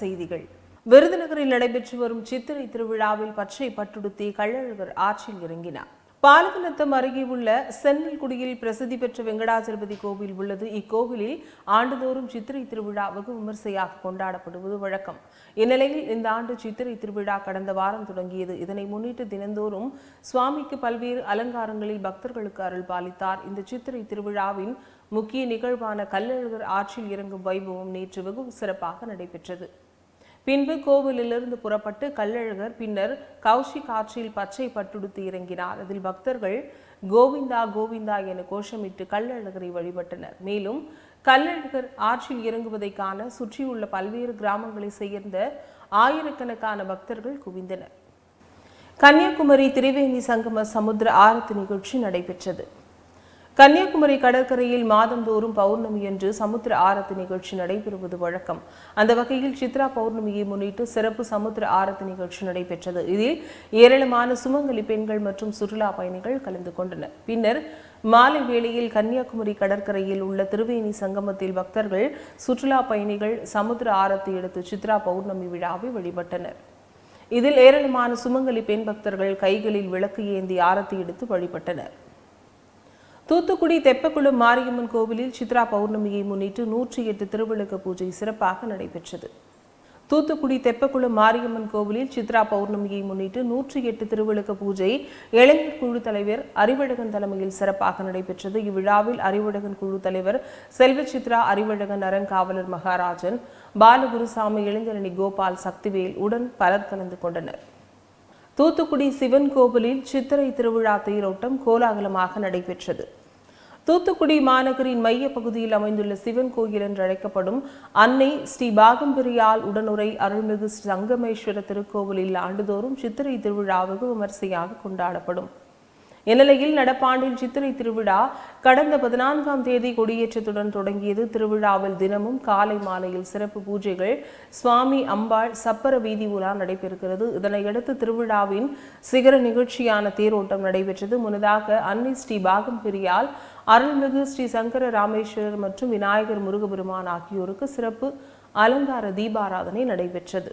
செய்திகள். விருதுநகரில் நடைபெற்று வரும் சித்திரை திருவிழாவில் பச்சை பட்டுடுத்தி கள்ளழகர் ஆற்றில் இறங்கினார். பாலகுளத்தம் அருகே உள்ள சென்னில்குடியில் பிரசித்தி பெற்ற வெங்கடாச்சலபதி கோவில் உள்ளது. இக்கோவிலில் ஆண்டுதோறும் சித்திரை திருவிழா வெகு விமர்சையாக கொண்டாடப்படுவது வழக்கம். இந்நிலையில் இந்த ஆண்டு சித்திரை திருவிழா கடந்த வாரம் தொடங்கியது. இதனை முன்னிட்டு தினந்தோறும் சுவாமிக்கு பல்வேறு அலங்காரங்களில் பக்தர்களுக்கு அருள் பாலித்தார். இந்த சித்திரை திருவிழாவின் முக்கிய நிகழ்வான கள்ளழகர் ஆற்றில் இறங்கும் வைபவம் நேற்று வெகு சிறப்பாக நடைபெற்றது. பின்பு கோவிலிலிருந்து புறப்பட்டு கள்ளழகர் பின்னர் கௌஷிக் ஆற்றில் பச்சை பட்டுடுத்து இறங்கினார். அதில் பக்தர்கள் கோவிந்தா கோவிந்தா என கோஷமிட்டு கள்ளழகரை வழிபட்டனர். மேலும் கள்ளழகர் ஆற்றில் இறங்குவதை காண சுற்றியுள்ள பல்வேறு கிராமங்களை சேர்ந்த ஆயிரக்கணக்கான பக்தர்கள் குவிந்தனர். கன்னியாகுமரி திரிவேணி சங்கம சமுத்திர ஆரத்தி நிகழ்ச்சி நடைபெற்றது. கன்னியாகுமரி கடற்கரையில் மாதந்தோறும் பௌர்ணமி என்று சமுத்திர ஆரத்தி நிகழ்ச்சி நடைபெறுவது வழக்கம். அந்த வகையில் சித்ரா பௌர்ணமியை முன்னிட்டு சிறப்பு சமுத்திர ஆரத்தி நிகழ்ச்சி நடைபெற்றது. இதில் ஏராளமான சுமங்கலி பெண்கள் மற்றும் சுற்றுலா பயணிகள் கலந்து கொண்டனர். பின்னர் மாலை வேளையில் கன்னியாகுமரி கடற்கரையில் உள்ள திருவேணி சங்கமத்தில் பக்தர்கள் சுற்றுலா பயணிகள் சமுத்திர ஆரத்தி எடுத்து சித்ரா பௌர்ணமி விழாவை வழிபட்டனர். இதில் ஏராளமான சுமங்கலி பெண் பக்தர்கள் கைகளில் விளக்கு ஏந்தி ஆரத்தி எடுத்து வழிபட்டனர். தூத்துக்குடி தெப்பக்குளம் மாரியம்மன் கோவிலில் சித்ரா பௌர்ணமியை முன்னிட்டு நூற்றி எட்டு திருவிளக்கு பூஜை சிறப்பாக நடைபெற்றது. தூத்துக்குடி தெப்பக்குளம் மாரியம்மன் கோவிலில் சித்ரா பௌர்ணமியை முன்னிட்டு நூற்றி எட்டு திருவிளக்கு பூஜை இளைஞர் குழு தலைவர் அறிவழகன் தலைமையில் சிறப்பாக நடைபெற்றது. இவ்விழாவில் அறிவழகன் குழு தலைவர் செல்வ சித்ரா அறிவழகன் அறங்காவலர் மகாராஜன் பாலகுருசாமி இளைஞரணி கோபால் சக்திவேல் உடன் பலர் கலந்து கொண்டனர். தூத்துக்குடி சிவன் கோவிலில் சித்திரை திருவிழா தேரோட்டம் கோலாகலமாக நடைபெற்றது. தூத்துக்குடி மாநகரின் மைய பகுதியில் அமைந்துள்ள சிவன் கோயில் என்று அழைக்கப்படும் அன்னை ஸ்ரீ பாகம்பிரியால் உடனுரை அருள்மிகு சங்கமேஸ்வர திருக்கோவிலில் ஆண்டுதோறும் சித்திரை திருவிழா வெகு விமரிசையாக கொண்டாடப்படும். இந்நிலையில் நடப்பாண்டில் சித்திரை திருவிழா கடந்த பதினான்காம் தேதி கொடியேற்றத்துடன் தொடங்கியது. திருவிழாவில் தினமும் காலை மாலையில் சிறப்பு பூஜைகள் சுவாமி அம்பாள் சப்பர வீதி உலா நடைபெறுகிறது. இதனையடுத்து திருவிழாவின் சிகர நிகழ்ச்சியான தேரோட்டம் நடைபெற்றது. முன்னதாக அன்னை ஸ்ரீ பாகம் பிரியால் அருள்மிகு ஸ்ரீ சங்கர ராமேஸ்வரர் மற்றும் விநாயகர் முருகபெருமான் ஆகியோருக்கு சிறப்பு அலங்கார தீபாராதனை நடைபெற்றது.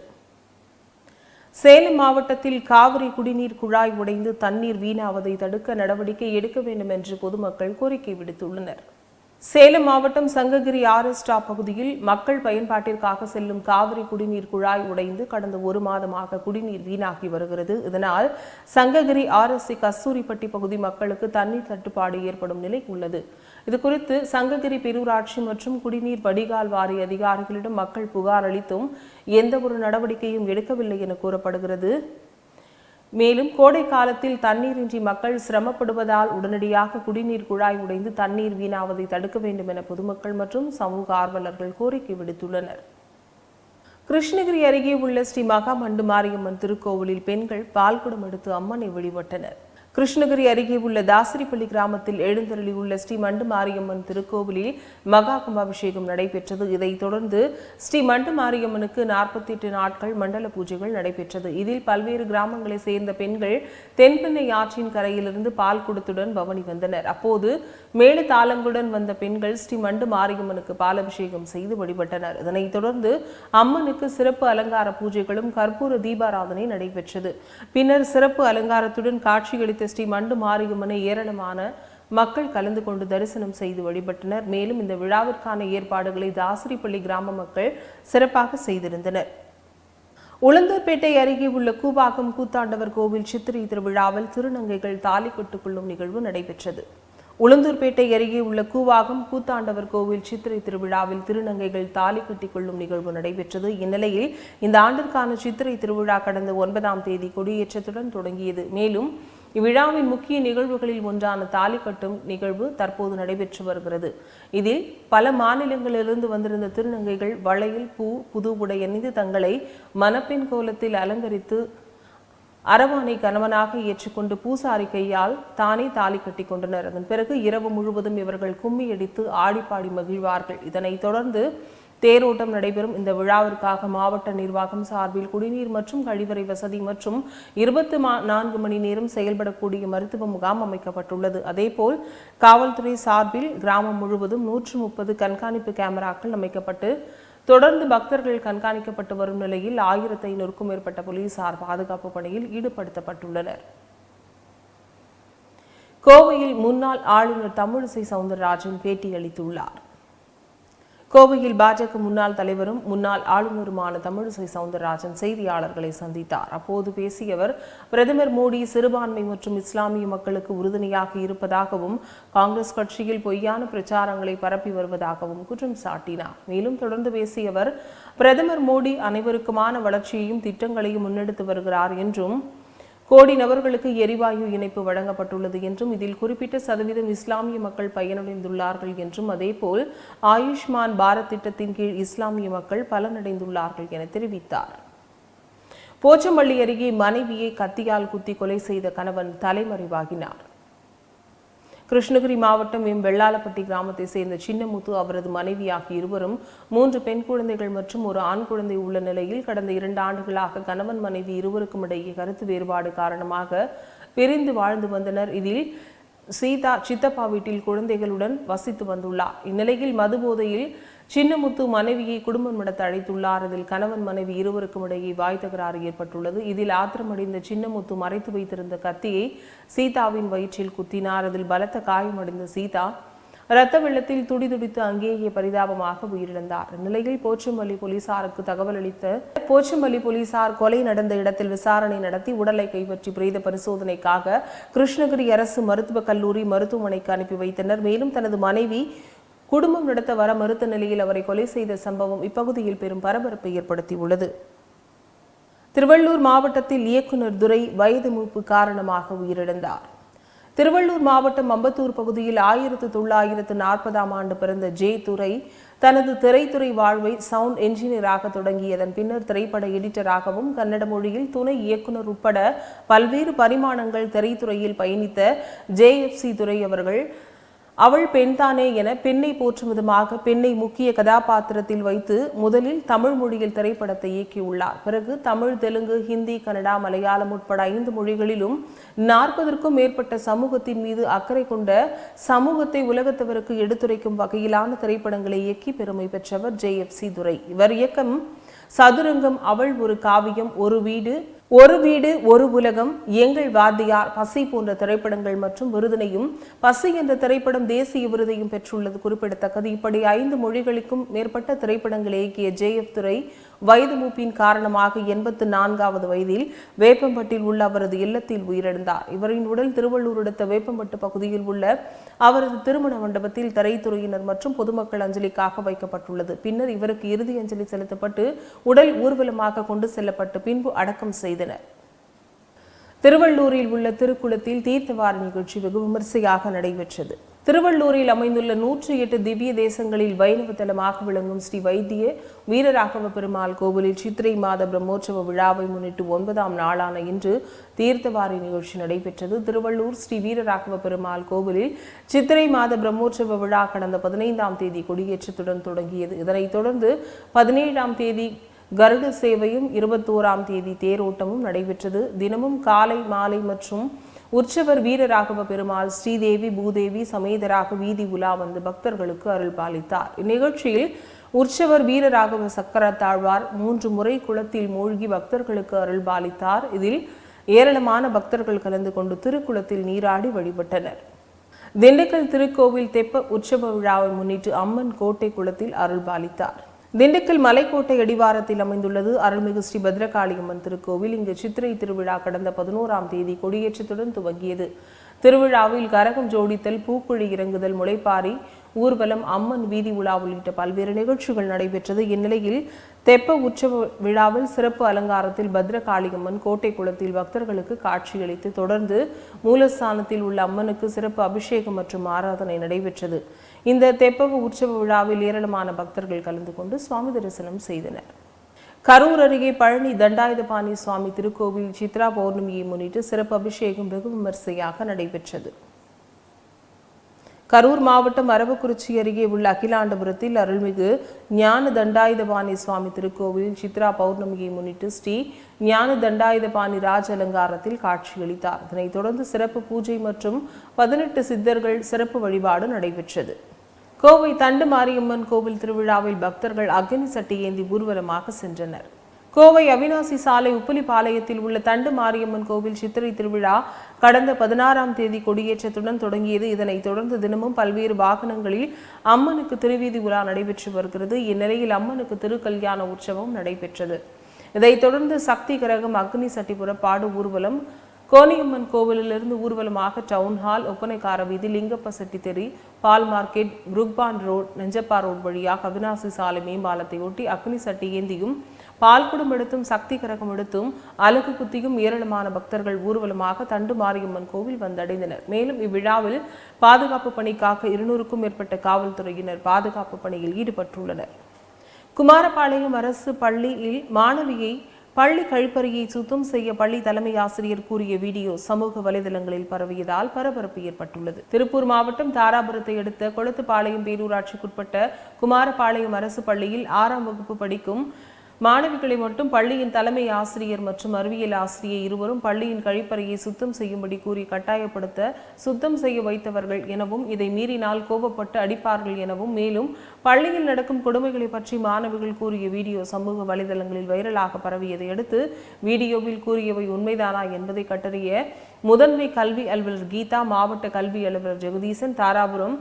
சேலம் மாவட்டத்தில் காவிரி குடிநீர் குழாய் உடைந்து தண்ணீர் வீணாவதை தடுக்க நடவடிக்கை எடுக்க வேண்டும் என்று பொதுமக்கள் கோரிக்கை விடுத்துள்ளனர். சேலம் மாவட்டம் சங்ககிரி ஆர்எஸ்டா பகுதியில் மக்கள் பயன்பாட்டிற்காக செல்லும் காவிரி குடிநீர் குழாய் உடைந்து கடந்த ஒரு மாதமாக குடிநீர் வீணாகி வருகிறது. இதனால் சங்ககிரி ஆர்எஸ்சி கஸ்தூரிப்பட்டி பகுதி மக்களுக்கு தண்ணீர் தட்டுப்பாடு ஏற்படும் நிலை உள்ளது. இதுகுறித்து சங்ககிரி பேரூராட்சி மற்றும் குடிநீர் வடிகால் வாரிய அதிகாரிகளிடம் மக்கள் புகார் அளித்தும் எந்த ஒரு நடவடிக்கையும் எடுக்கவில்லை என கூறப்படுகிறது. மேலும் கோடை காலத்தில் தண்ணீரின்றி மக்கள் சிரமப்படுவதால் உடனடியாக குடிநீர் குழாய் உடைந்து தண்ணீர் வீணாவதை தடுக்க வேண்டும் என பொதுமக்கள் மற்றும் சமூக ஆர்வலர்கள் கோரிக்கை விடுத்துள்ளனர். கிருஷ்ணகிரி அருகே உள்ள ஸ்ரீ மகாமண்டு மாரியம்மன் திருக்கோவிலில் பெண்கள் பால்குடம் எடுத்து அம்மனை வழிபட்டனர். கிருஷ்ணகிரி அருகே உள்ள தாசரிப்பள்ளி கிராமத்தில் எழுந்தருளியுள்ள ஸ்ரீ மண்டு மாரியம்மன் திருக்கோவிலில் மகா கும்பாபிஷேகம் நடைபெற்றது. இதைத் தொடர்ந்து ஸ்ரீ மண்டு மாரியம்மனுக்கு நாற்பத்தி எட்டு நாட்கள் மண்டல பூஜைகள் நடைபெற்றது. இதில் பல்வேறு கிராமங்களை சேர்ந்த பெண்கள் தென்பெண்ணை ஆற்றின் கரையிலிருந்து பால் குடத்துடன் பவனி வந்தனர். அப்போது மேல தாளங்களுடன் வந்த பெண்கள் ஸ்ரீ மண்டு மாரியம்மனுக்கு பாலபிஷேகம் செய்து வழிபட்டனர். இதனைத் தொடர்ந்து அம்மனுக்கு சிறப்பு அலங்கார பூஜைகளும் கற்பூர தீபாராதனை நடைபெற்றது. பின்னர் சிறப்பு அலங்காரத்துடன் காட்சியளித்த ஸ்ரீ மண்டு மாரியம்மனை ஏராளமான மக்கள் கலந்து கொண்டு தரிசனம் செய்து வழிபட்டனர். மேலும் இந்த விழாவிற்கான ஏற்பாடுகளை தாசரிப்பள்ளி கிராம மக்கள் சிறப்பாக செய்திருந்தனர். உளுந்தூர்பேட்டை அருகே உள்ள கூவாகம் கூத்தாண்டவர் கோவில் சித்திரை திருவிழாவில் திருநங்கைகள் தாலி கட்டுக் கொள்ளும் நிகழ்வு நடைபெற்றது. உளுந்தூர்பேட்டை அருகே உள்ள கூவாகம் கூத்தாண்டவர் கோவில் சித்திரை திருவிழாவில் திருநங்கைகள் தாலி கட்டிக் கொள்ளும் நிகழ்வு நடைபெற்றது. இந்நிலையில் இந்த ஆண்டிற்கான சித்திரை திருவிழா கடந்த ஒன்பதாம் தேதி கொடியேற்றத்துடன் தொடங்கியது. மேலும் இவ்விழாவின் முக்கிய நிகழ்வுகளில் ஒன்றான தாலி கட்டும் நிகழ்வு தற்போது நடைபெற்று வருகிறது. இதில் பல மாநிலங்களிலிருந்து வந்திருந்த திருநங்கைகள் வளையல் பூ புது உடை அணிந்து தங்களை மணப்பெண் கோலத்தில் அலங்கரித்து அரவானை கணவனாக ஏற்றுக்கொண்டு பூசாரி கையால் தானே தாலி கட்டி கொண்டனர். அதன் பிறகு இரவு முழுவதும் இவர்கள் கும்மி அடித்து ஆடிப்பாடி மகிழ்வார்கள். இதனைத் தொடர்ந்து தேரோட்டம் நடைபெறும் இந்த விழாவிற்காக மாவட்ட நிர்வாகம் சார்பில் குடிநீர் மற்றும் கழிவறை வசதி மற்றும் இருபத்தி நான்கு மணி நேரம் செயல்படக்கூடிய மருத்துவ முகாம் அமைக்கப்பட்டுள்ளது. அதேபோல் காவல்துறை சார்பில் கிராமம் முழுவதும் நூற்று முப்பது கண்காணிப்பு கேமராக்கள் அமைக்கப்பட்டு தொடர்ந்து பக்தர்கள் கண்காணிக்கப்பட்டு வரும் நிலையில் ஆயிரத்தி ஐநூறுக்கும் மேற்பட்ட போலீசார் பாதுகாப்பு பணியில் ஈடுபடுத்தப்பட்டுள்ளனர். கோவையில் முன்னாள் ஆளுநர் தமிழிசை சவுந்தரராஜன் பேட்டியளித்துள்ளார் கோவையில் பாஜக முன்னாள் தலைவரும் முன்னாள் ஆளுநருமான தமிழிசை சவுந்தரராஜன் செய்தியாளர்களை சந்தித்தார். அப்போது பேசிய அவர் பிரதமர் மோடி சிறுபான்மை மற்றும் இஸ்லாமிய மக்களுக்கு உறுதுணையாக இருப்பதாகவும் காங்கிரஸ் கட்சியில் பொய்யான பிரச்சாரங்களை பரப்பி வருவதாகவும் குற்றம் சாட்டினார். மேலும் தொடர்ந்து பேசிய அவர் பிரதமர் மோடி அனைவருக்குமான வளர்ச்சியையும் திட்டங்களையும் முன்னெடுத்து வருகிறார் என்றும் கோடி நபர்களுக்கு எரிவாயு இணைப்பு வழங்கப்பட்டுள்ளது என்றும் இதில் குறிப்பிட்ட சதவீதம் இஸ்லாமிய மக்கள் பயனடைந்துள்ளார்கள் என்றும் அதேபோல் ஆயுஷ்மான் பாரத் திட்டத்தின் கீழ் இஸ்லாமிய மக்கள் பலனடைந்துள்ளார்கள் என தெரிவித்தார். போச்சம்பள்ளி அருகே மனைவியை கத்தியால் குத்தி கொலை செய்த கணவன் தலைமறைவாகினார். கிருஷ்ணகிரி மாவட்டம் எம் வெள்ளாலப்பட்டி கிராமத்தை சேர்ந்த சின்னமுத்து அவரது மனைவி ஆகிய இருவரும் மூன்று பெண் குழந்தைகள் மற்றும் ஒரு ஆண் குழந்தை உள்ள நிலையில் கடந்த இரண்டு ஆண்டுகளாக கணவன் மனைவி இருவருக்கும் இடையே கருத்து வேறுபாடு காரணமாக பிரிந்து வாழ்ந்து வந்தனர். இதில் சீதா சித்தப்பா வீட்டில் குழந்தைகளுடன் வசித்து வந்துள்ளார். இந்நிலையில் மது போதையில் சின்னமுத்து மனைவியை குடும்பம் நடத்த அழைத்துள்ளார். அதில் கணவன் மனைவி இருவருக்கும் இடையே வாய் தகராறு ஏற்பட்டுள்ளது. இதில் ஆத்திரமடைந்த சின்னமுத்து மறைத்து வைத்திருந்த கத்தியை சீதாவின் வயிற்றில் குத்தினார். அதில் பலத்த காயமடைந்த சீதா இரத்த வெள்ளத்தில் துடிதுடித்து அங்கேயே பரிதாபமாக உயிரிழந்தார். நிலையில் போச்சம்பள்ளி போலீசாருக்கு தகவல் அளித்த போச்சம்பள்ளி போலீசார் கொலை நடந்த இடத்தில் விசாரணை நடத்தி உடலை கைப்பற்றி பிரேத பரிசோதனைக்காக கிருஷ்ணகிரி அரசு மருத்துவக் கல்லூரி மருத்துவமனைக்கு அனுப்பி வைத்தனர். மேலும் தனது மனைவி குடும்பம் நடத்த வர மறுத்த நிலையில் அவரை கொலை செய்த சம்பவம் இப்பகுதியில் பெரும் பரபரப்பை ஏற்படுத்தியுள்ளது. திருவள்ளூர் மாவட்டத்தில் இயக்குனர் துரை வயது மூப்பு காரணமாக உயிரிழந்தார். திருவள்ளூர் மாவட்டம் அம்பத்தூர் பகுதியில் ஆயிரத்து தொள்ளாயிரத்து நாற்பதாம் ஆண்டு பிறந்த ஜே துரை தனது திரைத்துறை வாழ்வை சவுண்ட் என்ஜினியராக தொடங்கியதன் பின்னர் திரைப்பட எடிட்டராகவும் கன்னட மொழியில் துணை இயக்குனர் உட்பட பல்வேறு பரிமாணங்கள் திரைத்துறையில் பயணித்த ஜேஎஃப்சி துரை அவர்கள் அவள் பெண்தானே என பெண்ணை போற்றும் விதமாக பெண்ணை முக்கிய கதாபாத்திரத்தில் வைத்து முதலில் தமிழ் மொழியில் திரைப்படத்தை இயக்கியுள்ளார். பிறகு தமிழ் தெலுங்கு ஹிந்தி கன்னடா மலையாளம் உட்பட ஐந்து மொழிகளிலும் நாற்பதற்கும் மேற்பட்ட சமூகத்தின் மீது அக்கறை கொண்ட சமூகத்தை உலகத்தவருக்கு எடுத்துரைக்கும் வகையிலான திரைப்படங்களை இயக்கி பெருமை பெற்றவர் ஜே எஃப் சி துரை. இவர் இயக்கம் சதுரங்கம் அவள் ஒரு காவியம் ஒரு வீடு ஒரு வீடு ஒரு உலகம் எங்கள் வாத்தியார் பசி போன்ற திரைப்படங்கள் மற்றும் விருதினையும் பசி என்ற திரைப்படம் தேசிய விருதையும் பெற்றுள்ளது குறிப்பிடத்தக்கது. இப்படி ஐந்து மொழிகளுக்கும் மேற்பட்ட திரைப்படங்களை இயக்கிய ஜே எஃப் துறை வயது மூப்பின் காரணமாக எண்பத்து நான்காவது வயதில் வேப்பம்பட்டில் உள்ள அவரது இல்லத்தில் உயிரிழந்தார். இவரின் உடல் திருவள்ளூர் அடுத்த வேப்பம்பட்டு பகுதியில் உள்ள அவரது திருமண மண்டபத்தில் திரைத்துறையினர் மற்றும் பொதுமக்கள் அஞ்சலிக்காக வைக்கப்பட்டுள்ளது. பின்னர் இவருக்கு இறுதி அஞ்சலி செலுத்தப்பட்டு உடல் ஊர்வலமாக கொண்டு செல்லப்பட்டு பின்பு அடக்கம் செய்தனர். திருவள்ளூரில் உள்ள திருக்குளத்தில் தீர்த்தவார நிகழ்ச்சி வெகு விமரிசையாக நடைபெற்றது. திருவள்ளூரில் அமைந்துள்ள நூற்றி எட்டு திவ்ய தேசங்களில் வைணவ தலமாக விளங்கும் ஸ்ரீ வைத்திய வீரராகவ பெருமாள் கோவிலில் சித்திரை மாத பிரம்மோற்சவ விழாவை முன்னிட்டு ஒன்பதாம் நாளான இன்று தீர்த்தவாரி நிகழ்ச்சி நடைபெற்றது. திருவள்ளூர் ஸ்ரீ வீரராகவ பெருமாள் கோவிலில் சித்திரை மாத பிரம்மோற்சவ விழா கடந்த பதினைந்தாம் தேதி கொடியேற்றத்துடன் தொடங்கியது. இதனைத் தொடர்ந்து பதினேழாம் தேதி கருட சேவையும் இருபத்தோராம் தேதி தேரோட்டமும் நடைபெற்றது. தினமும் காலை மாலை மற்றும் உற்சவர் வீரராகவ பெருமாள் ஸ்ரீதேவி பூதேவி சமேதராக வீதி உலா வந்து பக்தர்களுக்கு அருள் பாலித்தார். இந்நிகழ்ச்சியில் உற்சவர் வீரராகவ சக்கர தாழ்வார் மூன்று முறை குளத்தில் மூழ்கி பக்தர்களுக்கு அருள் பாலித்தார். இதில் ஏராளமான பக்தர்கள் கலந்து கொண்டு திருக்குளத்தில் நீராடி வழிபட்டனர். திண்டுக்கல் திருக்கோவில் தெப்ப உற்சவ விழாவை முன்னிட்டு அம்மன் கோட்டை குளத்தில் அருள் பாலித்தார். திண்டுக்கல் மலைக்கோட்டை அடிவாரத்தில் அமைந்துள்ளது அருள்மிகு ஸ்ரீ பத்ரகாளியம்மன் திருக்கோவில். இங்கு சித்திரை திருவிழா கடந்த பதினோராம் தேதி கொடியேற்றத்துடன் துவங்கியது. திருவிழாவில் கரகம் ஜோடித்தல் பூக்குழி இறங்குதல் முளைப்பாரி ஊர்வலம் அம்மன் வீதி உலா உள்ளிட்ட பல்வேறு நிகழ்ச்சிகள் நடைபெற்றது. இந்நிலையில் தெப்ப உற்சவ விழாவில் சிறப்பு அலங்காரத்தில் பத்ரகாளியம்மன் கோட்டை குளத்தில் பக்தர்களுக்கு காட்சியளித்து தொடர்ந்து மூலஸ்தானத்தில் உள்ள அம்மனுக்கு சிறப்பு அபிஷேகம் மற்றும் ஆராதனை நடைபெற்றது. இந்த தெப்பவ உற்சவ விழாவில் ஏராளமான பக்தர்கள் கலந்து கொண்டு சுவாமி தரிசனம் செய்தனர். கரூர் அருகே பழனி தண்டாயுதபாணி சுவாமி திருக்கோவில் சித்ரா பௌர்ணமியை முன்னிட்டு சிறப்பு அபிஷேகம் வெகு விமரிசையாக நடைபெற்றது. கரூர் மாவட்டம் அரவக்குறிச்சி அருகே உள்ள அகிலாண்டபுரத்தில் அருள்மிகு ஞான தண்டாயுதபாணி சுவாமி திருக்கோவில் சித்ரா பௌர்ணமியை முன்னிட்டு ஸ்ரீ ஞான தண்டாயுதபாணி ராஜ அலங்காரத்தில் காட்சியளித்தார். இதனைத் தொடர்ந்து சிறப்பு பூஜை மற்றும் பதினெட்டு சித்தர்கள் சிறப்பு வழிபாடு நடைபெற்றது. கோவை தண்டு மாரியம்மன் கோவில் திருவிழாவில் பக்தர்கள் அக்னி சட்டி ஏந்தி ஊர்வலமாக சென்றனர். கோவை அவினாசி சாலை உப்புலிபாளையத்தில் உள்ள தண்டு மாரியம்மன் கோவில் சித்திரை திருவிழா கடந்த பதினாறாம் தேதி கொடியேற்றத்துடன் தொடங்கியது. இதனைத் தொடர்ந்து தினமும் பல்வேறு வாகனங்களில் அம்மனுக்கு திருவீதி உலா நடைபெற்று வருகிறது. இந்நிலையில் அம்மனுக்கு திருக்கல்யாண உற்சவம் நடைபெற்றது. இதைத் தொடர்ந்து சக்தி கிரகம் அக்னி சட்டி புறப்பாடு ஊர்வலம் கோனியம்மன் கோவிலிலிருந்து ஊர்வலமாக டவுன் ஹால் ஒப்பனைக்கார வீதி லிங்கப்ப செட்டி தெரு பால் market Brooke Bond road Nanjappa road வழியாக அவினாசி சாலை மேம்பாலத்தை ஒட்டி அக்னி சட்டி ஏந்தியும் பால்குடம் எடுத்தும் சக்தி கரகம் எடுத்தும் அலகு குத்தியும் ஏராளமான பக்தர்கள் ஊர்வலமாக தண்டு மாரியம்மன் கோவில் வந்தடைந்தனர். மேலும் இவ்விழாவில் பாதுகாப்பு பணிக்காக இருநூறுக்கும் மேற்பட்ட காவல்துறையினர் பாதுகாப்பு பணியில் ஈடுபட்டுள்ளனர். குமாரபாளையம் அரசு பள்ளியில் மாணவியை பள்ளி கழிப்பறையை சுத்தம் செய்ய பள்ளி தலைமை ஆசிரியர் கூறிய வீடியோ சமூக வலைதளங்களில் பரவியதால் பரபரப்பு ஏற்பட்டுள்ளது. திருப்பூர் மாவட்டம் தாராபுரத்தை அடுத்த கொளத்துப்பாளையம் பேரூராட்சிக்குட்பட்ட குமாரபாளையம் அரசு பள்ளியில் ஆறாம் வகுப்பு படிக்கும் மாணவிகளை மட்டும் பள்ளியின் தலைமை ஆசிரியர் மற்றும் அறிவியல் ஆசிரியர் இருவரும் பள்ளியின் கழிப்பறையை சுத்தம் செய்யும்படி கூறி கட்டாயப்படுத்த சுத்தம் செய்ய வைத்தவர்கள் எனவும் இதை மீறினால் கோபப்பட்டு அடிப்பார்கள் எனவும் மேலும் பள்ளியில் நடக்கும் கொடுமைகளை பற்றி மாணவிகள் கூறிய வீடியோ சமூக வலைதளங்களில் வைரலாக பரவியதை அடுத்து வீடியோவில் கூறியவை உண்மைதானா என்பதை கட்டறிய முதன்மை கல்வி அலுவலர் கீதா மாவட்ட கல்வி அலுவலர் ஜெகதீசன் தாராபுரம்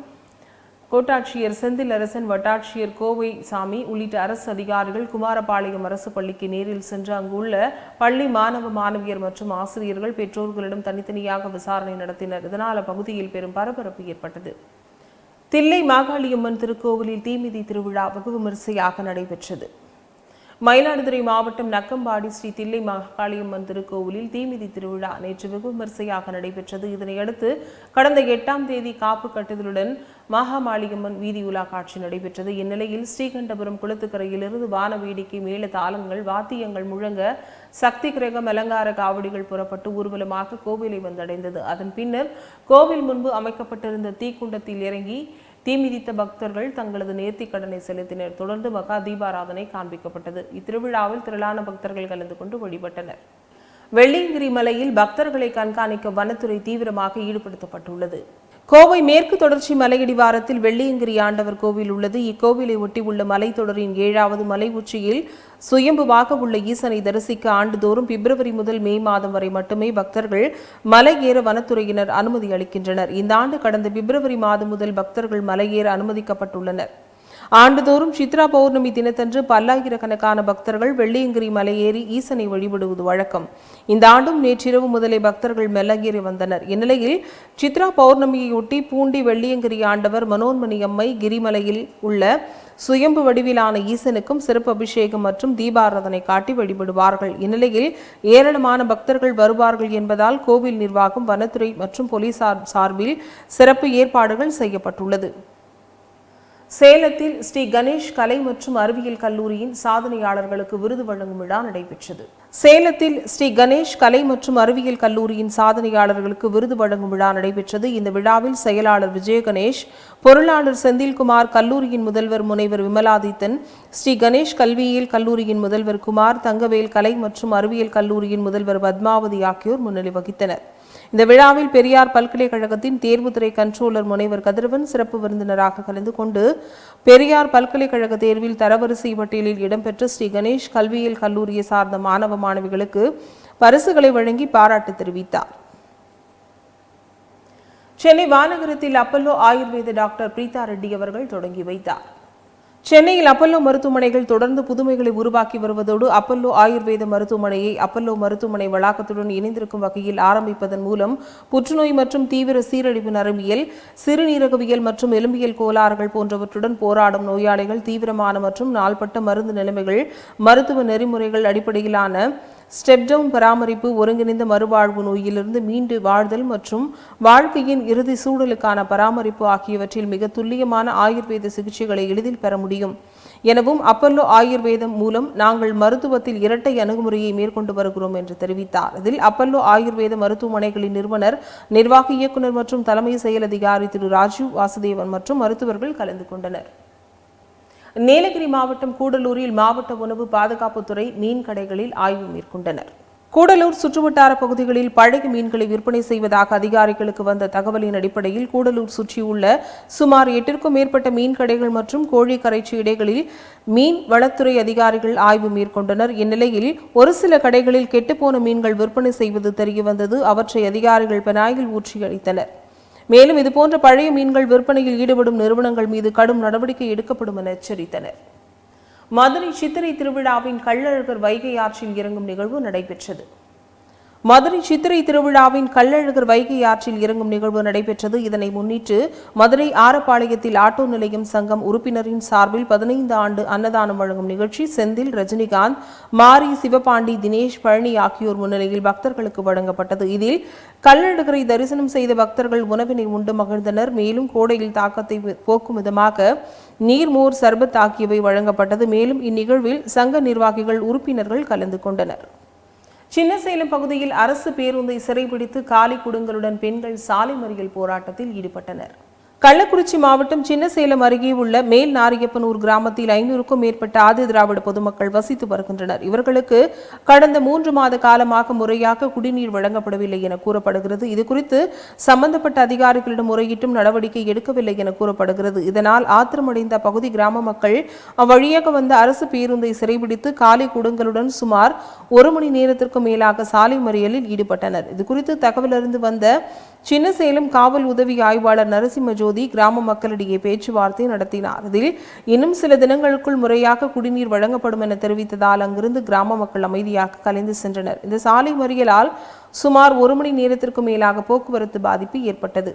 கோட்டாட்சியர் செந்திலரசன் வட்டாட்சியர் கோவை சாமி உள்ளிட்ட அரசு அதிகாரிகள் குமாரபாளையம் அரசு பள்ளிக்கு நேரில் சென்று அங்குள்ள பள்ளி மாணவ மாணவியர் மற்றும் ஆசிரியர்கள் பெற்றோர்களிடம் தனித்தனியாக விசாரணை நடத்தினர். இதனால் அப்பகுதியில் பெரும் பரபரப்பு ஏற்பட்டது. தில்லை மாகாளியம்மன் திருக்கோவிலில் தீமிதி திருவிழா வெகு விமரிசையாக நடைபெற்றது. மயிலாடுதுறை மாவட்டம் நக்கம்பாடி ஸ்ரீ தில்லை மகாளியம்மன் திருக்கோவிலில் தீமிதி திருவிழா நேற்று வெகு விமரிசையாக நடைபெற்றது. இதனையடுத்து கடந்த எட்டாம் தேதி காப்பு கட்டுதலுடன் மகாமாளியம்மன் வீதி உலா காட்சி நடைபெற்றது. இந்நிலையில் ஸ்ரீகண்டபுரம் குளத்துக்கரையிலிருந்து வான வேடிக்கை மேல தாளங்கள் வாத்தியங்கள் முழங்க சக்தி கிரகம் அலங்கார காவடிகள் புறப்பட்டு ஊர்வலமாக கோவிலை வந்தடைந்தது. அதன் பின்னர் கோவில் முன்பு அமைக்கப்பட்டிருந்த தீக்குண்டத்தில் இறங்கி தீ மிதித்த பக்தர்கள் தங்களது நேர்த்தி கடனை செலுத்தினர். தொடர்ந்து மகா தீபாராதனை காண்பிக்கப்பட்டது. இத்திருவிழாவில் திரளான பக்தர்கள் கலந்து கொண்டு வழிபட்டனர். வெள்ளியங்கிரி மலையில் பக்தர்களை கண்காணிக்க வனத்துறை தீவிரமாக ஈடுபடுத்தப்பட்டுள்ளது. கோவை மேற்கு தொடர்ச்சி மலையடிவாரத்தில் வெள்ளியங்கிரி ஆண்டவர் கோவில் உள்ளது. இக்கோவிலை ஒட்டி உள்ள மலைத்தொடரின் ஏழாவது மலை உச்சியில் சுயம்புவாக உள்ள ஈசனை தரிசிக்க ஆண்டுதோறும் பிப்ரவரி முதல் மே மாதம் வரை மட்டுமே பக்தர்கள் மலை ஏற வனத்துறையினர் அனுமதி அளிக்கின்றனர். இந்த ஆண்டு கடந்த பிப்ரவரி மாதம் முதல் பக்தர்கள் மலை ஏற அனுமதிக்கப்பட்டுள்ளனர். ஆண்டுதோறும் சித்ரா பௌர்ணமி தினத்தன்று பல்லாயிரக்கணக்கான பக்தர்கள் வெள்ளியங்கிரி மலையேறி ஈசனை வழிபடுவது வழக்கம். இந்த ஆண்டும் நேற்றிரவு முதலே பக்தர்கள் மெல்லகேறி வந்தனர். இந்நிலையில் சித்ரா பௌர்ணமியையொட்டி பூண்டி வெள்ளியங்கிரி ஆண்டவர் மனோன்மணி அம்மை கிரிமலையில் உள்ள சுயம்பு வடிவிலான ஈசனுக்கும் சிறப்பு அபிஷேகம் மற்றும் தீபாராதனை காட்டி வழிபடுவார்கள். இந்நிலையில் ஏராளமான பக்தர்கள் வருவார்கள் என்பதால் கோவில் நிர்வாகம் வனத்துறை மற்றும் போலீசார் சார்பில் சிறப்பு ஏற்பாடுகள் செய்யப்பட்டுள்ளது. சேலத்தில் ஸ்ரீ கணேஷ் கலை மற்றும் அறிவியல் கல்லூரியின் சாதனையாளர்களுக்கு விருது வழங்கும் விழா நடைபெற்றது. சேலத்தில் ஸ்ரீ கணேஷ் கலை மற்றும் அறிவியல் கல்லூரியின் சாதனையாளர்களுக்கு விருது வழங்கும் விழா நடைபெற்றது. இந்த விழாவில் செயலாளர் விஜய கணேஷ் பொருளாளர் செந்தில்குமார் கல்லூரியின் முதல்வர் முனைவர் விமலாதித்தன் ஸ்ரீ கணேஷ் கல்வியியல் கல்லூரியின் முதல்வர் குமார் தங்கவேல் கலை மற்றும் அறிவியல் கல்லூரியின் முதல்வர் பத்மாவதி ஆகியோர் முன்னிலை வகித்தனர். இந்த விழாவில் பெரியார் பல்கலைக்கழகத்தின் தேர்வுத்துறை கண்ட்ரோலர் முனைவர் கதிரவன் சிறப்பு விருந்தினராக கலந்து கொண்டு பெரியார் பல்கலைக்கழக தேர்வில் தரவரிசை பட்டியலில் இடம்பெற்ற ஸ்ரீ கணேஷ் கல்வியியல் கல்லூரியை சார்ந்த மாணவ மாணவிகளுக்கு பரிசுகளை வழங்கி பாராட்டு தெரிவித்தார். சென்னை வானகரத்தில் அப்பல்லோ ஆயுர்வேத டாக்டர் பிரீதா ரெட்டி அவர்கள் தொடங்கி வைத்தார். சென்னையில் அப்பல்லோ மருத்துவமனைகள் தொடர்ந்து புதுமைகளை உருவாக்கி வருவதோடு அப்பல்லோ ஆயுர்வேத மருத்துவமனையை அப்பல்லோ மருத்துவமனை வளாகத்துடன் இணைந்திருக்கும் வகையில் ஆரம்பிப்பதன் மூலம் புற்றுநோய் மற்றும் தீவிர சீரழிவு நரம்பியல் சிறுநீரகவியல் மற்றும் எலும்பியல் கோளாறுகள் போன்றவற்றுடன் போராடும் நோயாளிகள் தீவிரமான மற்றும் நாள்பட்ட மருந்து நிலைமைகள் மருத்துவ நெறிமுறைகள் அடிப்படையிலான ஸ்டெப் டவுன் பராமரிப்பு ஒருங்கிணைந்த மறுவாழ்வு நோயிலிருந்து மீண்டு வாழ்தல் மற்றும் வாழ்க்கையின் இறுதி சூழலுக்கான பராமரிப்பு ஆகியவற்றில் மிக துல்லியமான ஆயுர்வேத சிகிச்சைகளை எளிதில் பெற முடியும். எனவும் அப்பல்லோ ஆயுர்வேதம் மூலம் நாங்கள் மருத்துவத்தில் இரட்டை அணுகுமுறையை மேற்கொண்டு வருகிறோம் என்று தெரிவித்தார். இதில் அப்பல்லோ ஆயுர்வேத மருத்துவமனைகளின் நிறுவனர் நிர்வாக இயக்குநர் மற்றும் தலைமை செயல் அதிகாரி திரு. ராஜீவ் வாசுதேவன் மற்றும் மருத்துவர்கள் கலந்து கொண்டனர். நீலகிரி மாவட்டம் கூடலூரில் மாவட்ட உணவு பாதுகாப்புத்துறை மீன் கடைகளில் ஆய்வு மேற்கொண்டனர். கூடலூர் சுற்றுவட்டார பகுதிகளில் பழைய மீன்களை விற்பனை செய்வதாக அதிகாரிகளுக்கு வந்த தகவலின் அடிப்படையில் கூடலூர் சுற்றியுள்ள சுமார் எட்டிற்கும் மேற்பட்ட மீன் கடைகள் மற்றும் கோழி கரைச்சி இடைகளில் மீன் வளத்துறை அதிகாரிகள் ஆய்வு மேற்கொண்டனர். இந்நிலையில் ஒரு சில கடைகளில் கெட்டுப்போன மீன்கள் விற்பனை செய்வது தெரியவந்தது. அவற்றை அதிகாரிகள் பெனாயில் ஊற்றி அளித்தனர் மேலும் இதுபோன்ற பழைய மீன்கள் விற்பனையில் ஈடுபடும் நிறுவனங்கள் மீது கடும் நடவடிக்கை எடுக்கப்படும் என எச்சரித்தனர். மதுரை சித்திரை திருவிழாவின் கள்ளழகர் வைகை ஆற்றில் இறங்கும் நிகழ்வு நடைபெற்றது. மதுரை சித்திரை திருவிழாவின் கள்ளழகர் வைகை ஆற்றில் இறங்கும் நிகழ்வு நடைபெற்றது. இதனை முன்னிட்டு மதுரை ஆரப்பாளையத்தில் ஆட்டோ நிலையம் சங்கம் உறுப்பினரின் சார்பில் பதினைந்து ஆண்டு அன்னதானம் வழங்கும் நிகழ்ச்சி செந்தில் ரஜினிகாந்த் மாரி சிவபாண்டி தினேஷ் பழனி ஆகியோர் முன்னிலையில் பக்தர்களுக்கு வழங்கப்பட்டது. இதில் கள்ளழகரை தரிசனம் செய்த பக்தர்கள் உணவினை உண்டு மகிழ்ந்தனர். மேலும் கோடையில் தாக்கத்தை போக்கும் விதமாக நீர்மோர் சர்பத் ஆகியவை வழங்கப்பட்டது. மேலும் இந்நிகழ்வில் சங்க நிர்வாகிகள் உறுப்பினர்கள் கலந்து கொண்டனர். சின்னசேலம் பகுதியில் அரசு பேருந்தை சிறைபிடித்து காலி குடுங்களுடன் பெண்கள் சாலை மறியல் போராட்டத்தில் ஈடுபட்டனர். கள்ளக்குறிச்சி மாவட்டம் சின்னசேலம் அருகே உள்ள மேல் நாரியப்பனூர் கிராமத்தில் ஐநூறுக்கும் மேற்பட்ட ஆதி திராவிட பொதுமக்கள் வசித்து வருகின்றனர். இவர்களுக்கு கடந்த மூன்று மாத காலமாக முறையாக குடிநீர் வழங்கப்படவில்லை என கூறப்படுகிறது. இதுகுறித்து சம்பந்தப்பட்ட அதிகாரிகளிடம் முறையிட்டும் நடவடிக்கை எடுக்கவில்லை என கூறப்படுகிறது. இதனால் ஆத்திரமடைந்த பகுதி கிராம மக்கள் அவ்வழியாக வந்த அரசு பேருந்தை சிறைபிடித்து காலை கூடங்களுடன் சுமார் ஒரு மணி நேரத்திற்கும் மேலாக சாலை மறியலில் ஈடுபட்டனர். இதுகுறித்து தகவலறிந்து வந்த சின்னசேலம் காவல் உதவி ஆய்வாளர் நரசிம்ம ஜோதி மோதி கிராம மக்களிடையே பேச்சுவார்த்தை நடத்தினார். இதில் இன்னும் சில தினங்களுக்குள் முறையாக குடிநீர் வழங்கப்படும் என தெரிவித்ததால் அங்கிருந்து கிராம மக்கள் அமைதியாக கலைந்து சென்றனர். இந்த சாலை மறியலால் சுமார் ஒரு மணி நேரத்திற்கு மேலாக போக்குவரத்து பாதிப்பு ஏற்பட்டது.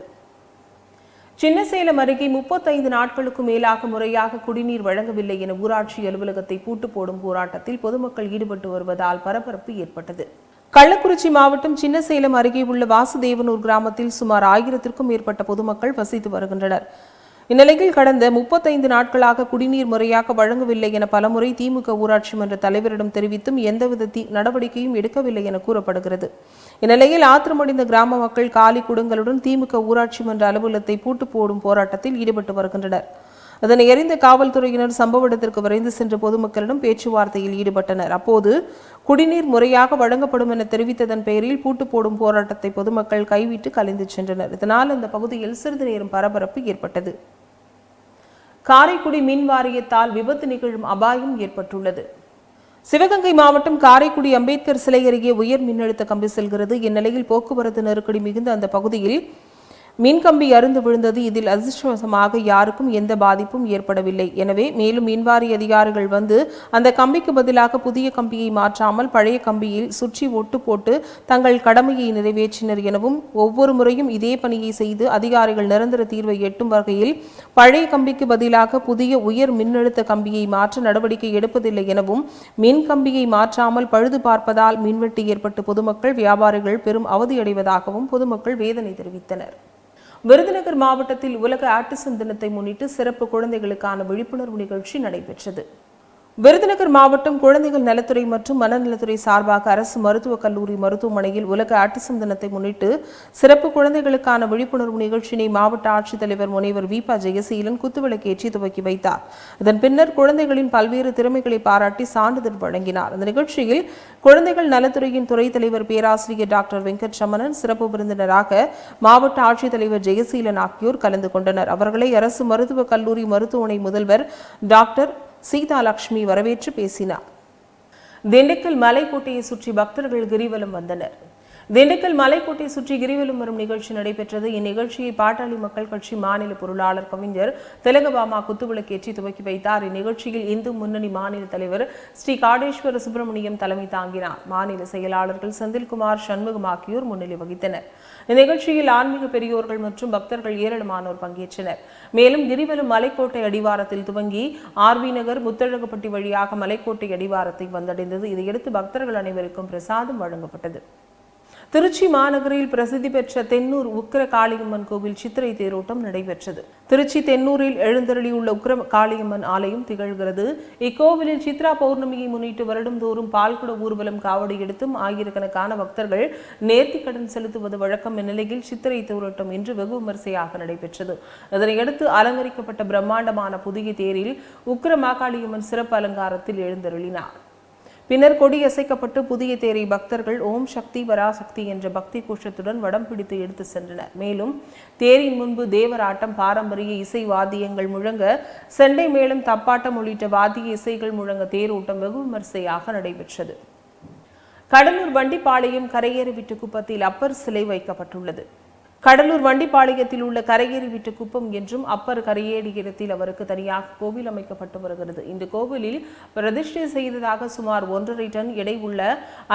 சின்னசேலம் அருகே முப்பத்தைந்து நாட்களுக்கு மேலாக முறையாக குடிநீர் வழங்கவில்லை என ஊராட்சி அலுவலகத்தை பூட்டு போடும் போராட்டத்தில் பொதுமக்கள் ஈடுபட்டு வருவதால் பரபரப்பு ஏற்பட்டது. கள்ளக்குறிச்சி மாவட்டம் சின்னசேலம் அருகே உள்ள வாசுதேவனூர் கிராமத்தில் சுமார் ஆயிரத்திற்கும் மேற்பட்ட பொதுமக்கள் வசித்து வருகின்றனர். இந்நிலையில் கடந்த முப்பத்தைந்து நாட்களாக குடிநீர் முறையாக வழங்கவில்லை என பலமுறை திமுக ஊராட்சி மன்ற தலைவரிடம் தெரிவித்தும் எந்தவித நடவடிக்கையும் எடுக்கவில்லை என கூறப்படுகிறது. இந்நிலையில் ஆத்திரமடைந்த கிராம மக்கள் காலி குடங்களுடன் திமுக ஊராட்சி மன்ற அலுவலகத்தை பூட்டு போடும் போராட்டத்தில் ஈடுபட்டு வருகின்றனர். அதனை எரிந்த காவல்துறையினர் சம்பவ இடத்திற்கு விரைந்து சென்ற பொதுமக்களிடம் பேச்சுவார்த்தையில் ஈடுபட்டனர். அப்போது குடிநீர் முறையாக வழங்கப்படும் என தெரிவித்ததன் பெயரில் பூட்டு போடும் போராட்டத்தை பொதுமக்கள் கைவிட்டு கலைந்து சென்றனர். இதனால் அந்த பகுதியில் சிறிது நேரம் பரபரப்பு ஏற்பட்டது. காரைக்குடி மின் வாரியத்தால் விபத்து நிகழும் அபாயம் ஏற்பட்டுள்ளது. சிவகங்கை மாவட்டம் காரைக்குடி அம்பேத்கர் சிலை அருகே உயர் மின்னழுத்த கம்பி செல்கிறது. இந்நிலையில் போக்குவரத்து நெருக்கடி மிகுந்த அந்த பகுதியில் மின்கம்பி அருந்து விழுந்தது இதில் அதிர்ஷ்டவசமாக யாருக்கும் எந்த பாதிப்பும் ஏற்படவில்லை. எனவே மேலும் மின்வாரி அதிகாரிகள் வந்து அந்த கம்பிக்கு பதிலாக புதிய கம்பியை மாற்றாமல் பழைய கம்பியில் சுற்றி ஒட்டு போட்டு தங்கள் கடமையை நிறைவேற்றினர் எனவும் ஒவ்வொரு முறையும் இதே பணியை செய்து அதிகாரிகள் நிரந்தர தீர்வை எட்டும் வகையில் பழைய கம்பிக்கு பதிலாக புதிய உயர் மின்னழுத்த கம்பியை மாற்ற நடவடிக்கை எடுப்பதில்லை எனவும் மின் கம்பியை மாற்றாமல் பழுது பார்ப்பதால் மின்வெட்டு ஏற்பட்டு பொதுமக்கள் வியாபாரிகள் பெரும் அவதியடைவதாகவும் பொதுமக்கள் வேதனை தெரிவித்தனர். விருதுநகர் மாவட்டத்தில் உலக ஆட்டிசம் தினத்தை முன்னிட்டு சிறப்பு குழந்தைகளுக்கான விழிப்புணர்வு நிகழ்ச்சி நடைபெற்றது. விருதுநகர் மாவட்டம் குழந்தைகள் நலத்துறை மற்றும் மனநலத்துறை சார்பாக அரசு மருத்துவக் கல்லூரி மருத்துவமனையில் உலக ஆட்டிசம் தினத்தை முன்னிட்டு சிறப்பு குழந்தைகளுக்கான விழிப்புணர்வு நிகழ்ச்சியினை மாவட்ட ஆட்சித்தலைவர் முனைவர் வீபா ஜெயசீலன் குத்துவிளக்கேற்றி துவக்கி வைத்தார். இதன் பின்னர் குழந்தைகளின் பல்வேறு திறமைகளை பாராட்டி சான்றிதழ் வழங்கினார். இந்த நிகழ்ச்சியில் குழந்தைகள் நலத்துறையின் துறை தலைவர் பேராசிரியர் டாக்டர் வெங்கட் சமணன் சிறப்பு விருந்தினராக மாவட்ட ஆட்சித்தலைவர் ஜெயசீலன் ஆகியோர் கலந்து கொண்டனர். அவர்களை அரசு மருத்துவக் கல்லூரி மருத்துவமனை முதல்வர் டாக்டர் சீதாலட்சுமி வரவேற்று பேசினார். திண்டுக்கல் மலைக்கோட்டையை சுற்றி பக்தர்கள் கிரிவலம் வந்தனர். திண்டுக்கல் மலைக்கோட்டை சுற்றி கிரிவலம் வரும் நிகழ்ச்சி நடைபெற்றது. இந்நிகழ்ச்சியை பாட்டாளி மக்கள் கட்சி மாநில பொருளாளர் கவிஞர் திலகபாமா குத்துவிளக்கேற்றி துவக்கி வைத்தார். இந்நிகழ்ச்சியில் இந்து முன்னணி மாநில தலைவர் ஸ்ரீ காடேஸ்வர சுப்பிரமணியம் தலைமை தாங்கினார். மாநில செயலாளர்கள் செந்தில்குமார் சண்முகம் ஆகியோர் முன்னிலை வகித்தனர். இந்நிகழ்ச்சியில் ஆன்மீக பெரியோர்கள் மற்றும் பக்தர்கள் ஏராளமானோர் பங்கேற்றனர். மேலும் கிரிவலம் மலைக்கோட்டை அடிவாரத்தில் துவங்கி ஆர்வி நகர் முத்தழகப்பட்டி வழியாக மலைக்கோட்டை அடிவாரத்தை வந்தடைந்தது. இதையடுத்து பக்தர்கள் அனைவருக்கும் பிரசாதம் வழங்கப்பட்டது. திருச்சி மாநகரில் பிரசித்தி பெற்ற தென்னூர் உக்கிர காளியம்மன் கோவில் சித்திரை தேரோட்டம் நடைபெற்றது. திருச்சி தென்னூரில் எழுந்தருளியுள்ள உக்கிர காளியம்மன் ஆலயம் திகழ்கிறது. இக்கோவிலில் சித்ரா பௌர்ணமியை முன்னிட்டு வருடந்தோறும் பால்குட ஊர்வலம் காவடி எடுத்தும் ஆயிரக்கணக்கான பக்தர்கள் நேர்த்தி கடன் செலுத்துவது வழக்கம் இந்நிலையில் சித்திரை தேரோட்டம் இன்று வெகு விமரிசையாக நடைபெற்றது. இதனையடுத்து அலங்கரிக்கப்பட்ட பிரம்மாண்டமான புதிய தேரில் உக்கிர மாகாளியம்மன் சிறப்பு அலங்காரத்தில் எழுந்தருளினார். பின்னர் கொடி அசைக்கப்பட்டு புதிய தேரை பக்தர்கள் ஓம் சக்தி பராசக்தி என்ற பக்தி கோஷத்துடன் வடம் பிடித்து எடுத்து சென்றனர். மேலும் தேரின் முன்பு தேவராட்டம் பாரம்பரிய இசை வாத்தியங்கள் முழங்க செண்டை மேலும் தப்பாட்டம் உள்ளிட்ட வாத்திய இசைகள் முழங்க தேரோட்டம் வெகு விமரிசையாக நடைபெற்றது. கடலூர் வண்டிப்பாளையம் கரையேறு விட்டு குப்பத்தில் அப்பர் சிலை வைக்கப்பட்டுள்ளது. கடலூர் வண்டிப்பாளையத்தில் உள்ள கரையேறி விட்டு குப்பம் என்றும் அப்பர் கரையேடி இடத்தில் அவருக்கு தனியாக கோவில் அமைக்கப்பட்டு வருகிறது. இந்த கோவிலில் பிரதிஷ்டை செய்ததாக சுமார் ஒன்றரை டன் எடை உள்ள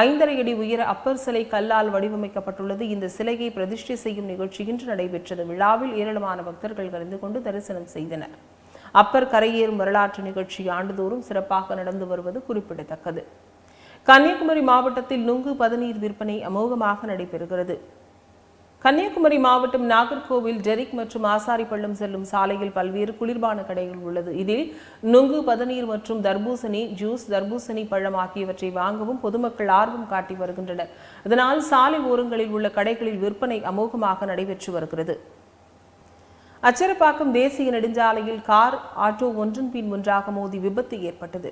ஐந்தரை அடி உயர அப்பர் சிலை கல்லால் வடிவமைக்கப்பட்டுள்ளது. இந்த சிலையை பிரதிஷ்டை செய்யும் நிகழ்ச்சி இன்று நடைபெற்றது. விழாவில் ஏராளமான பக்தர்கள் கலந்து கொண்டு தரிசனம் செய்தனர். அப்பர் கரையேறும் வரலாற்று நிகழ்ச்சி ஆண்டுதோறும் சிறப்பாக நடந்து வருவது குறிப்பிடத்தக்கது. கன்னியாகுமரி மாவட்டத்தில் நுங்கு பதநீர் விற்பனை அமோகமாக நடைபெறுகிறது. கன்னியாகுமரி மாவட்டம் நாகர்கோவில் டெரிக் மற்றும் ஆசாரிப்பள்ளம் செல்லும் சாலையில் பல்வேறு குளிர்பான கடைகள் உள்ளது. இதில் நுங்கு பதநீர் மற்றும் தர்பூசணி ஜூஸ் தர்பூசணி பழம் ஆகியவற்றை வாங்கவும் பொதுமக்கள் ஆர்வம் காட்டி வருகின்றனர். இதனால் சாலை ஓரங்களில் உள்ள கடைகளில் விற்பனை அமோகமாக நடைபெற்று வருகிறது. அச்சரப்பாக்கம் தேசிய நெடுஞ்சாலையில் கார் ஆட்டோ ஒன்றின் பின் ஒன்றாக மோதி விபத்து ஏற்பட்டது.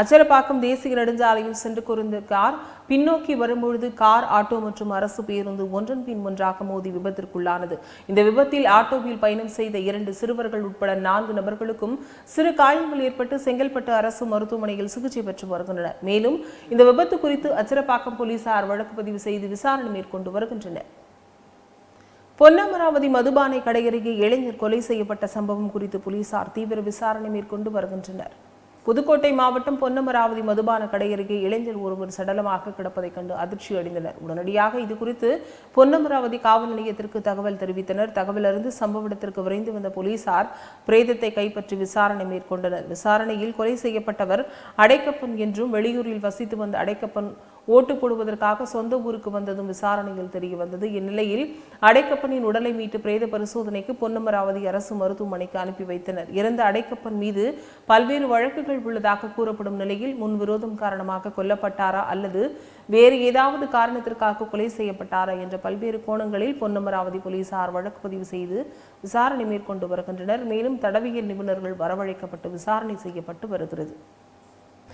அச்சரப்பாக்கம் தேசிய நெடுஞ்சாலையில் சென்று கொண்டிருந்த கார் பின்னோக்கி வரும்பொழுது கார் ஆட்டோ மற்றும் அரசு பேருந்து ஒன்றன் பின் ஒன்றாக மோதி விபத்திற்குள்ளானது. இந்த விபத்தில் ஆட்டோவில் பயணம் செய்த இரண்டு சிறுவர்கள் உட்பட நான்கு நபர்களுக்கும் சிறு காயங்கள் ஏற்பட்டு செங்கல்பட்டு அரசு மருத்துவமனையில் சிகிச்சை பெற்று வருகின்றனர். மேலும் இந்த விபத்து குறித்து அச்சரப்பாக்கம் போலீசார் வழக்கு பதிவு செய்து விசாரணை மேற்கொண்டு வருகின்றனர். பொன்னமராவதி மதுபானை கடையருகே இளைஞர் கொலை செய்யப்பட்ட சம்பவம் குறித்து போலீசார் தீவிர விசாரணை மேற்கொண்டு வருகின்றனர். புதுக்கோட்டை மாவட்டம் பொன்னமராவதி மதுபான கடை அருகே இளைஞர் ஒருவர் சடலமாக கிடப்பதைக் கண்டு அதிர்ச்சி அடைந்தனர். உடனடியாக இது குறித்து பொன்னமராவதி காவல் நிலையத்திற்கு தகவல் தெரிவித்தனர். தகவல் அறிந்து சம்பவ இடத்திற்கு விரைந்து வந்த போலீசார் பிரேதத்தை கைப்பற்றி விசாரணை மேற்கொண்டனர். விசாரணையில் கொலை செய்யப்பட்டவர் அடைக்கப்பன் என்றும் வெளியூரில் வசித்து வந்த அடைக்கப்பன் ஓட்டு போடுவதற்காக சொந்த ஊருக்கு வந்ததும் விசாரணையில் தெரிய வந்தது. இந்நிலையில் அடைக்கப்பனின் உடலை மீட்டு பிரேத பரிசோதனைக்கு பொன்னமராவதி அரசு மருத்துவமனைக்கு அனுப்பி வைத்தனர். இறந்த அடைக்கப்பன் மீது பல்வேறு வழக்குகள் உள்ளதாக கூறப்படும் நிலையில் முன்விரோதம் காரணமாக கொல்லப்பட்டாரா அல்லது வேறு ஏதாவது காரணத்திற்காக கொலை செய்யப்பட்டாரா என்ற பல்வேறு கோணங்களில் பொன்னமராவதி போலீசார் வழக்கு பதிவு செய்து விசாரணை மேற்கொண்டு வருகின்றனர். மேலும் தடவியல் நிபுணர்கள் வரவழைக்கப்பட்டு விசாரணை செய்யப்பட்டு வருகிறது.